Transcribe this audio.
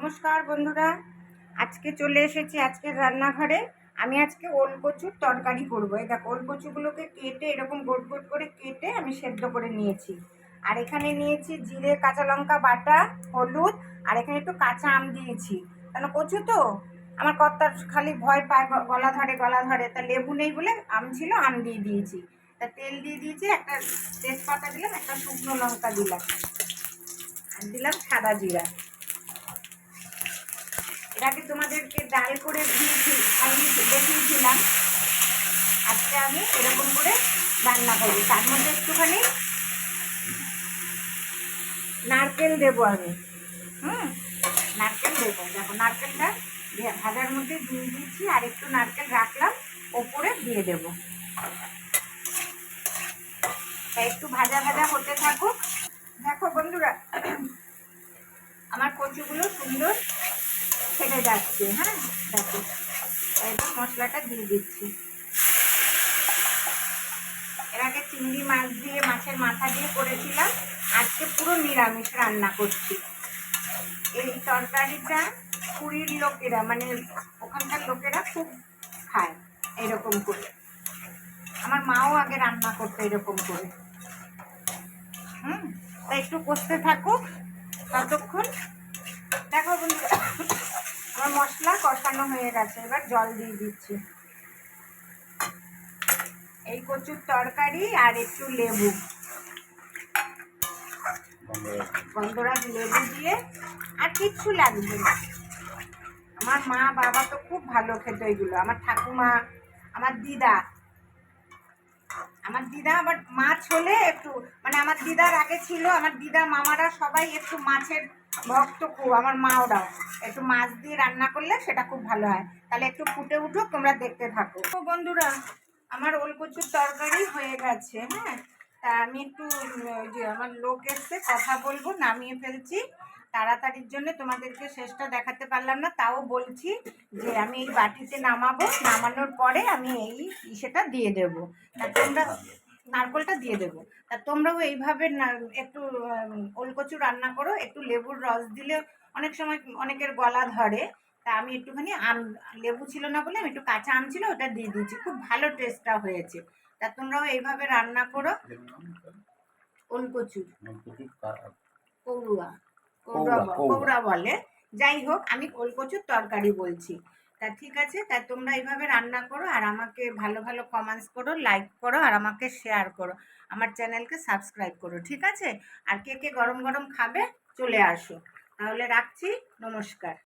নমস্কার বন্ধুরা, আজকে চলে এসেছি আজকের রান্নাঘরে। আমি আজকে ওল কচুর তরকারি করব। এই দেখো, ওল কচুগুলোকে কেটে এরকম গোট গোট করে কেটে আমি সেদ্ধ করে নিয়েছি। আর এখানে নিয়েছি জিরে, কাঁচা লঙ্কা বাটা, হলুদ, আর এখানে একটু কাঁচা আম দিয়েছি। কেন, কচু তো? আমার কর্তার খালি ভয় পায় গলা ধরে গলা ধরে। তা লেবু নেই বলে আম ছিল, আম দিয়ে দিয়েছি। তা তেল দিয়ে দিয়েছি, একটা তেজপাতা দিলাম, একটা শুকনো লঙ্কা দিলাম। আর দিলাম সাদা জিরা। আগে তোমাদেরকে ডাল করে দিয়েছি, আমি দেখিয়েছিলাম। আজকে আমি এরকম করে রান্না করব। তার মধ্যে একটুখানি নারকেল দেবো আমি। হুম? নারকেল দেবো। দেখো, নারকেলটা ভাজার মধ্যে দিয়ে দিয়েছি আর একটু নারকেল রাখলাম, ওপরে দিয়ে দেবো। একটু ভাজা ভাজা হতে থাকুক। দেখো বন্ধুরা, আমার কচুগুলো সুন্দর যাচ্ছে হ্যাঁ? দেখো, এবার মশলাটা দিয়ে দিচ্ছি। এর আগে চিংড়ি মাছ দিয়ে, মাছের মাথা দিয়ে করেছিলাম। আজকে পুরো নিরামিষ রান্না করছি। এই তরকারিটা পুরীর লোকেরা মানে ওখানকার লোকেরা খুব খায় এরকম করে। আমার মাও আগে রান্না করতো এরকম করে। হুম? তা একটু কষতে থাকুক, ততক্ষণ। দেখো বন্ধুরা আমার মশলা কষানো হয়ে গেছে, এবার জল দিয়ে দিচ্ছি। এই কচুর তরকারি আর একটু লেবু। গন্ধরাজ লেবু দিয়ে আর কিচ্ছু লাগবে আমার মা, বাবা তো খুব ভালো খেত এগুলো। আমার ঠাকুমা, আমার দিদা। আমার দিদা আবার মাছ হলে একটু মানে আমার দিদার আগে ছিল, আমার দিদা মামারা সবাই একটু মাছের ভক্ত খুব, আমার মা ওরাও একটু মাছ দিয়ে রান্না করলে সেটা খুব ভালো হয়। তাহলে একটু ফুটে উঠুক, তোমরা দেখতে থাকো। তো বন্ধুরা, আমার ওলকচুর তরকারি হয়ে গেছে হ্যাঁ? তা আমি একটু যে আমার লোক এসছে, কথা বলব, নামিয়ে ফেলছি। তাড়াতাড়ির জন্য তোমাদেরকে শেষটা দেখাতে পারলাম না, তাও বলছি যে আমি এই বাটিতে নামাবো। নামানোর পরে আমি এই সেটা দিয়ে দেবো। তা তোমরা নারকলটা দিয়ে দেবো। তা তোমরাও এইভাবে একটু ওলকচু রান্না করো একটু লেবুর রস দিলে অনেক সময় অনেকের গলা ধরে। তা আমি একটুখানি আম লেবু ছিল না বলে আমি একটু কাঁচা আম ছিল ওটা দিয়ে দিয়েছি। খুব ভালো টেস্টটা হয়েছে। তা তোমরাও এইভাবে রান্না করো। ওলকচু। কৌড়ুয়া কৌড়া। কৌড়া, কৌড়া। কৌড়া বলে। যাই হোক আমি ওলকচুর তরকারি বলছি। তা ঠিক আছে, তা তোমরা এইভাবে রান্না করো আর আমাকে ভালো ভালো কমেন্টস করো লাইক করো আর আমাকে শেয়ার করো। আমার চ্যানেলকে সাবস্ক্রাইব করো, ঠিক আছে? আর কে কে গরম গরম খাবে, চলে আসো। তাহলে রাখছি, নমস্কার।